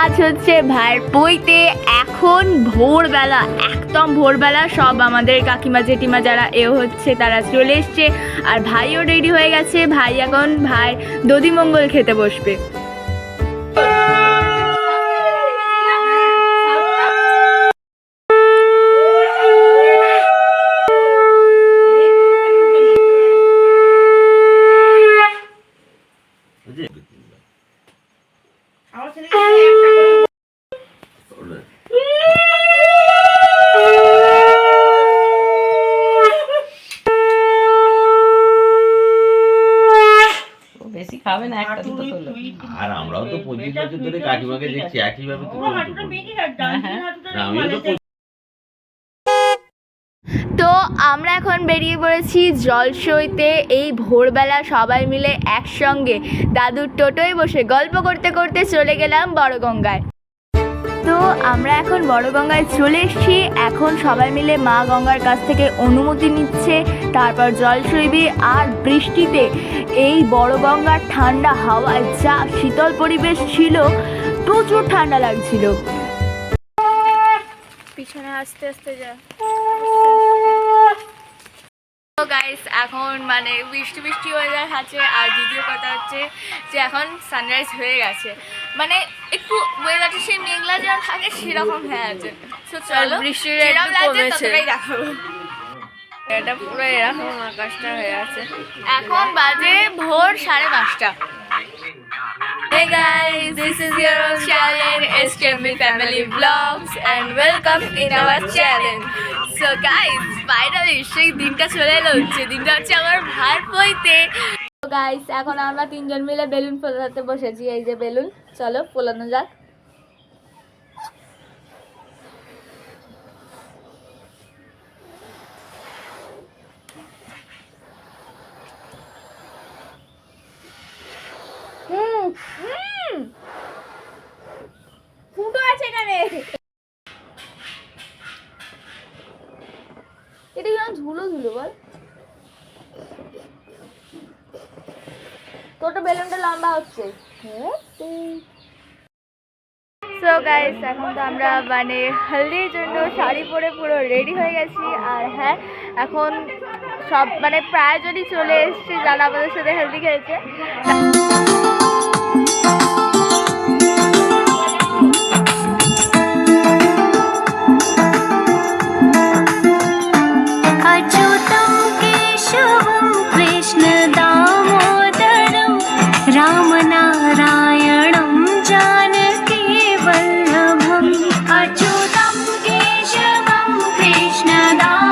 আজ হচ্ছে ভাইয়ের পইতে এখন ভোরবেলা, একদম ভোরবেলা সব আমাদের কাকিমা, জেঠিমা যারা এ হচ্ছে তারা চলে এসছে। আর ভাইও রেডি হয়ে গেছে ভাই এখন ভাই দধিমঙ্গল খেতে বসবে। ও বেশি খাবে না একটা দুটো আর আমরাও তো পঁচিশ বছর ধরে কাকিমাকে দেখছি একইভাবে আমিও তো তো আমরা এখন বেরিয়ে পড়েছি জলসইতে। এই ভোরবেলা সবাই মিলে একসঙ্গে দাদুর টোটোয় বসে গল্প করতে করতে চলে গেলাম বড়গঙ্গায়। তো আমরা এখন বড় গঙ্গায় চলে এসেছি। এখন সবাই মিলে মা গঙ্গার কাছ থেকে অনুমতি নিচ্ছে, তারপর জল সইবে আর বৃষ্টিতে এই বড় গঙ্গার ঠান্ডা হাওয়ায় যা শীতল পরিবেশ ছিল, প্রচুর ঠান্ডা লাগছিল। পিছনে আস্তে আস্তে যা। গাইস এখন মানে বৃষ্টি বৃষ্টি ওয়েদার আছে, আর দ্বিতীয় কথা হচ্ছে যে এখন সানরাইজ হয়ে গেছে। মানে একটু ওয়েদারটা সেই মেঘলা যেমন থাকে সেরকম হয়ে আছে। তো চলো বৃষ্টির যেরকম লাগছে ততটাই দেখাবো। এটা পুরো এরকম আকাশটা হয়ে আছে। এখন বাজে ভোর সাড়ে পাঁচটা। Hey guys, this is your own channel, SKMB Family Vlogs and welcome in our channel. So guys, finally সেই দিনটা চলে এলো। হচ্ছে দিনটা হচ্ছে আমার ভার বইতে। গাইস এখন আমরা তিনজন মিলে বেলুন ফোলাতে বসেছি, এই যে বেলুন। চলো, ফোলানো যাক। ফুটো আছে এটা কেমন ধুলো বল? তোরটা বেলুনটা লম্বা হচ্ছে। সো গাইস এখন তো আমরা মানে হলদির জন্য শাড়ি পরে পুরো রেডি হয়ে গেছি। আর হ্যাঁ এখন সব মানে প্রায়জনই চলে এসছে যারা আমাদের সাথে হেলদি খেয়েছে না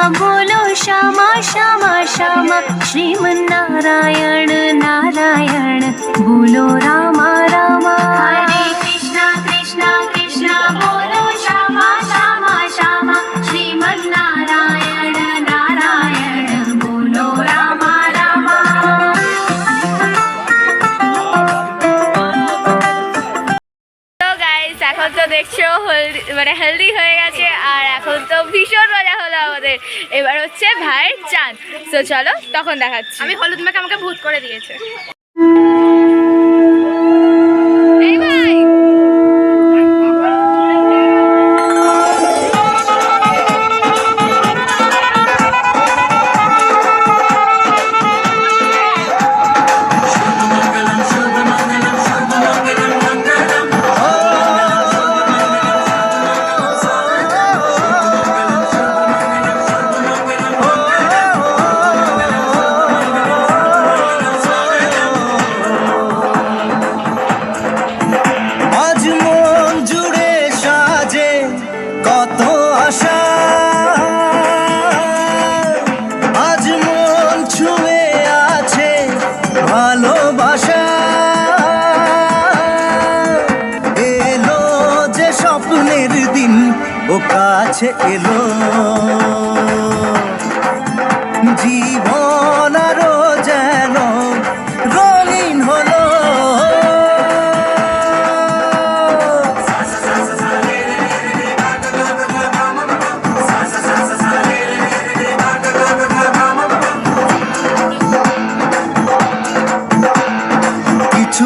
बोलो श्यामा श्यामा श्यामा श्रीमन्नारायण नारायण बोलो रामा रामा हरे कृष्णा कृष्णा कृष्णा बोलो চান। তো চলো তখন দেখাচ্ছি। আমি হলুদ মেখে আমাকে ভূত করে দিয়েছে। ও কাছে এলো। জীবন আরও যেন রঙিন হলো। কিছু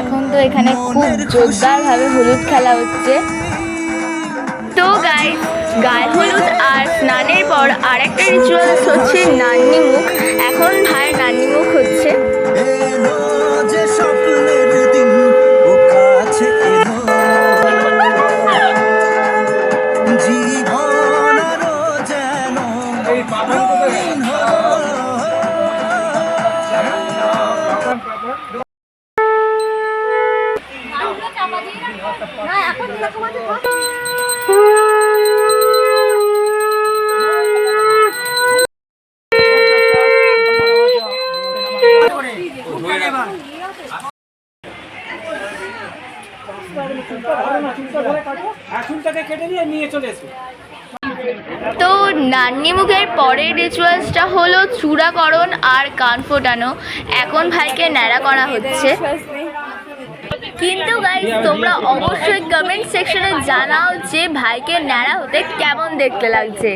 এখন তো এখানে খুব জোরদারভাবে হলুদ খেলা হচ্ছে। তো গাইস গায়ে হলুদ আর স্নানের পর আরেকটা রিচুয়ালস হচ্ছে নান্নি মুখ। এখন ভাইয়ের নান্নি মুখ হচ্ছে। তো নান্নি মুখের পরের রিচুয়ালসটা হলো চূড়াকরণ আর কান ফোটানো। এখন ভাইকে ন্যাড়া করা হচ্ছে। কিন্তু গাইস তোমরা অবশ্যই কমেন্ট সেকশনে জানাও যে ভাইকে ন্যাড়া হতে কেমন দেখতে লাগছে।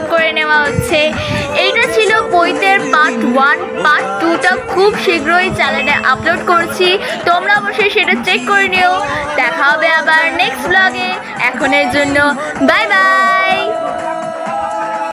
বরণ করে নেওয়া হচ্ছে। এইটা ছিল বইতের পার্ট ওয়ান পার্ট টুটা খুব শীঘ্রই চ্যানেলে আপলোড করছি। তোমরা অবশ্যই সেটা চেক করে নিও। দেখা হবে আবার নেক্সট ব্লগে এখনের জন্য বাই বাই